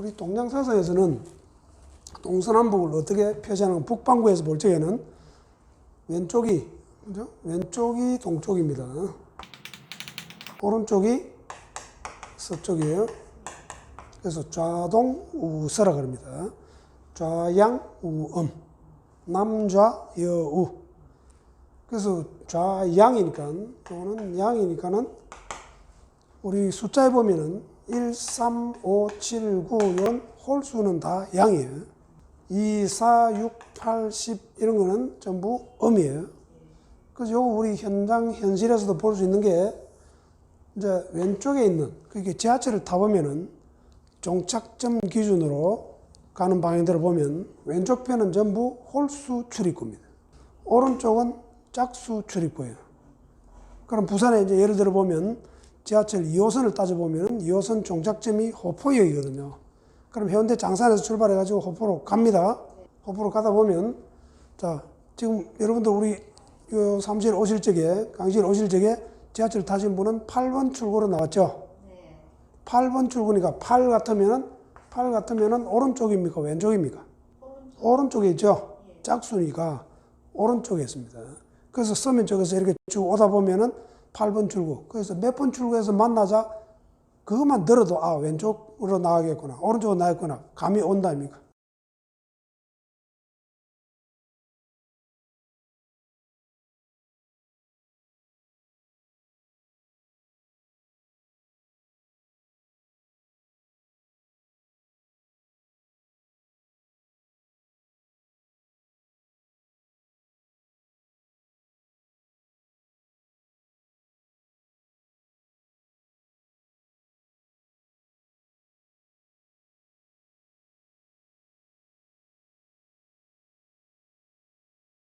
우리 동양사서에서는 동서남북을 어떻게 표시하는 북반구에서 볼 적에는 왼쪽이 그죠? 왼쪽이 동쪽입니다. 오른쪽이 서쪽이에요. 그래서 좌동 우서라 그럽니다. 좌양 우음 남좌 여우 그래서 좌양이니까 또는 양이니까는 우리 숫자에 보면은 1, 3, 5, 7, 9, 이런 홀수는 다 양이에요. 2, 4, 6, 8, 10 이런 거는 전부 음이에요. 그래서 요거 우리 현장 현실에서도 볼 수 있는 게 이제 왼쪽에 있는 그게 지하철을 타보면은 종착점 기준으로 가는 방향대로 보면 왼쪽 편은 전부 홀수 출입구입니다. 오른쪽은 짝수 출입구예요. 그럼 부산에 이제 예를 들어 보면 지하철 2호선을 따져보면 2호선 종착점이 호포역이거든요. 그럼 해운대 장산에서 출발해가지고 호포로 갑니다. 호포로 가다 보면 자 지금 여러분들 우리 요 사무실 오실 적에 강실 오실 적에 지하철 타신 분은 8번 출구로 나왔죠. 8번 출구니까 8 같으면은 8 같으면은 오른쪽입니까 왼쪽입니까? 오른쪽 에 있죠. 짝수니까 오른쪽에 있습니다. 그래서 서면 쪽에서 이렇게 쭉 오다 보면은 8번 출구. 그래서 몇 번 출구에서 만나자 그것만 들어도 아 왼쪽으로 나가겠구나 오른쪽으로 나가겠구나 감이 온다 아닙니까?